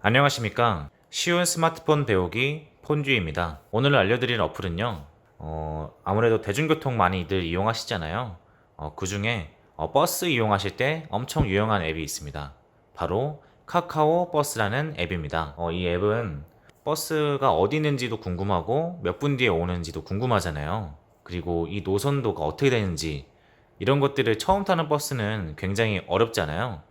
안녕하십니까. 쉬운 스마트폰 배우기 폰주입니다. 오늘 알려드릴 어플은요. 어, 아무래도 대중교통 많이들 이용하시잖아요. 어, 그 중에 어, 버스 이용하실 때 엄청 유용한 앱이 있습니다. 바로 카카오 버스라는 앱입니다. 어, 이 앱은 버스가 어디 있는지도 궁금하고 몇 분 뒤에 오는지도 궁금하잖아요. 그리고 이 노선도가 어떻게 되는지 이런 것들을 처음 타는 버스는 굉장히 어렵잖아요.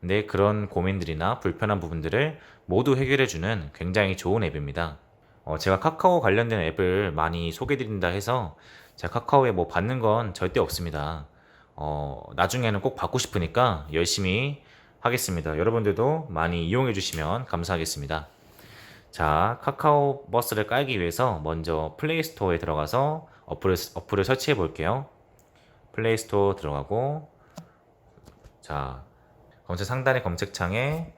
내 그런 고민들이나 불편한 부분들을 모두 해결해주는 굉장히 좋은 앱입니다. 어, 제가 카카오 관련된 앱을 많이 소개드린다 해서 제가 카카오에 뭐 받는 건 절대 없습니다. 어, 나중에는 꼭 받고 싶으니까 열심히 하겠습니다. 여러분들도 많이 이용해 주시면 감사하겠습니다. 자, 카카오 버스를 깔기 위해서 먼저 플레이 스토어에 들어가서 어플을, 어플을 설치해 볼게요. 플레이 스토어 들어가고, 자, 검색 상단의 검색창에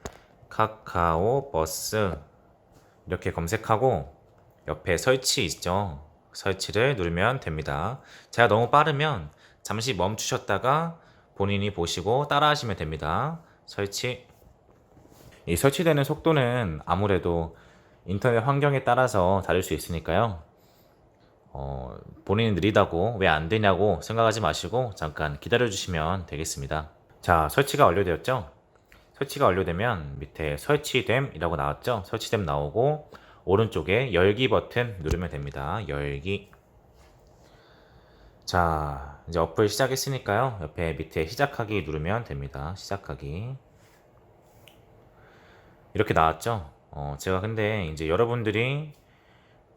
카카오 버스 이렇게 검색하고 옆에 설치 있죠. 설치를 누르면 됩니다. 제가 너무 빠르면 잠시 멈추셨다가 본인이 보시고 따라 하시면 됩니다. 설치. 이 설치되는 속도는 아무래도 인터넷 환경에 따라서 다를 수 있으니까요. 어, 본인이 느리다고 왜 안 되냐고 생각하지 마시고 잠깐 기다려 주시면 되겠습니다. 자, 설치가 완료되었죠? 설치가 완료되면 밑에 설치됨이라고 나왔죠? 설치됨 나오고 오른쪽에 열기 버튼 누르면 됩니다. 열기. 자, 이제 어플 시작했으니까요. 옆에 밑에 시작하기 누르면 됩니다. 시작하기. 이렇게 나왔죠? 어, 제가 근데 이제 여러분들이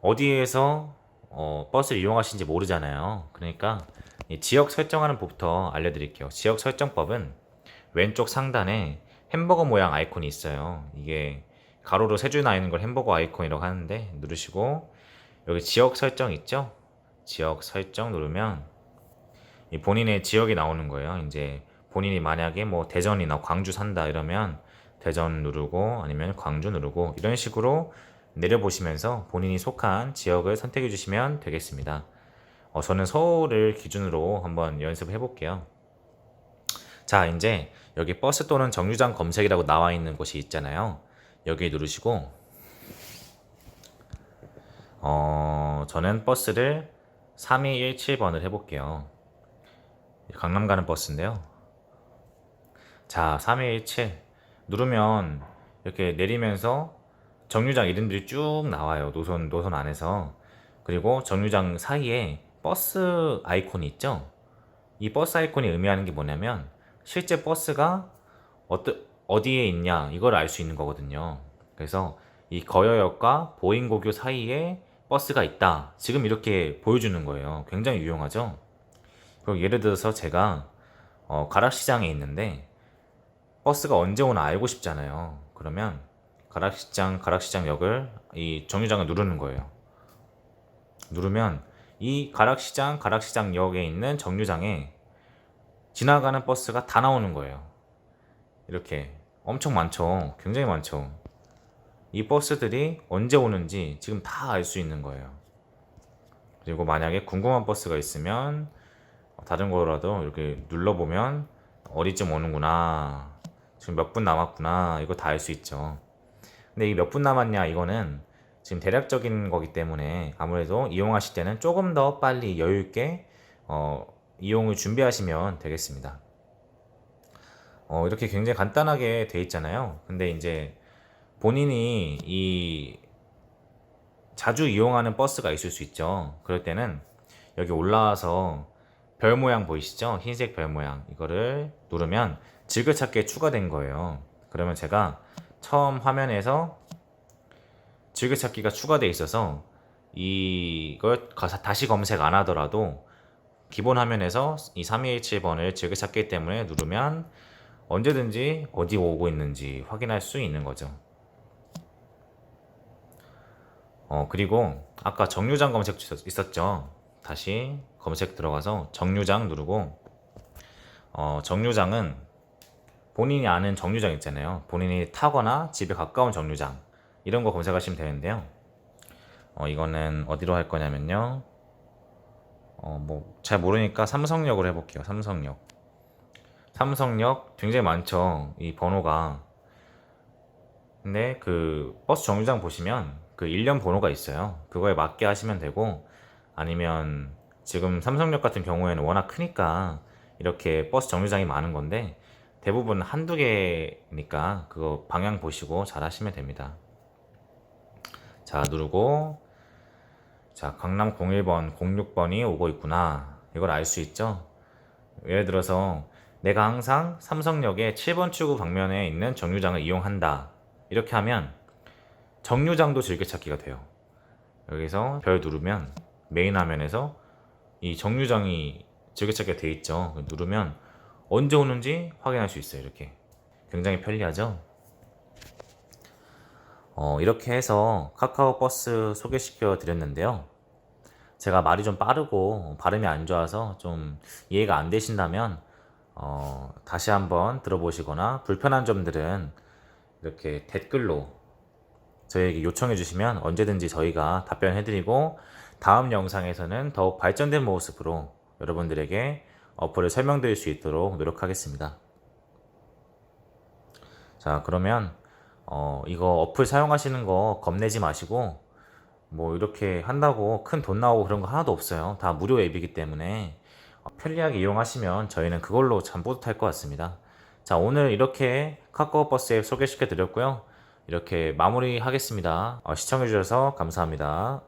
어디에서 어, 버스를 이용하시는지 모르잖아요. 그러니까 이 지역 설정하는 법부터 알려드릴게요. 지역 설정법은 왼쪽 상단에 햄버거 모양 아이콘이 있어요. 이게 가로로 세 줄 나 있는 걸 햄버거 아이콘이라고 하는데 누르시고 여기 지역 설정 있죠? 지역 설정 누르면 이 본인의 지역이 나오는 거예요. 이제 본인이 만약에 뭐 대전이나 광주 산다 이러면 대전 누르고 아니면 광주 누르고 이런 식으로 내려보시면서 본인이 속한 지역을 선택해 주시면 되겠습니다. 어, 저는 서울을 기준으로 한번 연습을 해볼게요. 자, 이제 여기 버스 또는 정류장 검색이라고 나와 있는 곳이 있잖아요. 여기 누르시고, 어, 저는 버스를 3217번을 해볼게요. 강남 가는 버스인데요. 자, 3217 누르면 이렇게 내리면서 정류장 이름들이 쭉 나와요. 노선, 노선 안에서. 그리고 정류장 사이에 버스 아이콘이 있죠? 이 버스 아이콘이 의미하는 게 뭐냐면 실제 버스가 어떠, 어디에 있냐 이걸 알 수 있는 거거든요. 그래서 이 거여역과 보인고교 사이에 버스가 있다. 지금 이렇게 보여주는 거예요. 굉장히 유용하죠? 그리고 예를 들어서 제가 어, 가락시장에 있는데 버스가 언제 오나 알고 싶잖아요. 그러면 가락시장, 가락시장역을 이 정류장을 누르는 거예요. 누르면 이 가락시장, 가락시장역에 있는 정류장에 지나가는 버스가 다 나오는 거예요. 이렇게 엄청 많죠. 굉장히 많죠. 이 버스들이 언제 오는지 지금 다 알 수 있는 거예요. 그리고 만약에 궁금한 버스가 있으면 다른 거라도 이렇게 눌러보면 어디쯤 오는구나. 지금 몇 분 남았구나. 이거 다 알 수 있죠. 근데 이 몇 분 남았냐 이거는 지금 대략적인 거기 때문에 아무래도 이용하실 때는 조금 더 빨리 여유 있게 어, 이용을 준비하시면 되겠습니다. 어, 이렇게 굉장히 간단하게 돼 있잖아요. 근데 이제 본인이 이 자주 이용하는 버스가 있을 수 있죠. 그럴 때는 여기 올라와서 별 모양 보이시죠? 흰색 별 모양. 이거를 누르면 즐겨찾기에 추가된 거예요. 그러면 제가 처음 화면에서 즐겨찾기가 추가되어 있어서 이걸 다시 검색 안 하더라도 기본 화면에서 이 3217번을 즐겨찾기 때문에 누르면 언제든지 어디 오고 있는지 확인할 수 있는 거죠. 어, 그리고 아까 정류장 검색 있었죠. 다시 검색 들어가서 정류장 누르고 어, 정류장은 본인이 아는 정류장 있잖아요. 본인이 타거나 집에 가까운 정류장 이런 거 검색하시면 되는데요. 어, 이거는 어디로 할 거냐면요. 어, 뭐 잘 모르니까 삼성역으로 해볼게요. 삼성역. 삼성역 굉장히 많죠. 이 번호가 근데 그 버스 정류장 보시면 그 일련 번호가 있어요. 그거에 맞게 하시면 되고 아니면 지금 삼성역 같은 경우에는 워낙 크니까 이렇게 버스 정류장이 많은 건데 대부분 한두 개니까 그거 방향 보시고 잘 하시면 됩니다. 자, 누르고 자, 강남 01번, 06번이 오고 있구나. 이걸 알 수 있죠? 예를 들어서 내가 항상 삼성역의 7번 출구 방면에 있는 정류장을 이용한다. 이렇게 하면 정류장도 즐겨찾기가 돼요. 여기서 별 누르면 메인 화면에서 이 정류장이 즐겨찾기가 돼 있죠. 누르면 언제 오는지 확인할 수 있어요. 이렇게 굉장히 편리하죠. 어, 이렇게 해서 카카오 버스 소개시켜 드렸는데요. 제가 말이 좀 빠르고 발음이 안 좋아서 좀 이해가 안 되신다면 어, 다시 한번 들어보시거나 불편한 점들은 이렇게 댓글로 저희에게 요청해 주시면 언제든지 저희가 답변해 드리고 다음 영상에서는 더욱 발전된 모습으로 여러분들에게 어플을 설명드릴 수 있도록 노력하겠습니다. 자, 그러면 어, 이거 어플 사용하시는 거 겁내지 마시고 뭐 이렇게 한다고 큰 돈 나오고 그런 거 하나도 없어요. 다 무료 앱이기 때문에 어, 편리하게 이용하시면 저희는 그걸로 참 뿌듯할 것 같습니다. 자, 오늘 이렇게 카카오 버스 앱 소개시켜 드렸고요. 이렇게 마무리 하겠습니다. 어, 시청해 주셔서 감사합니다.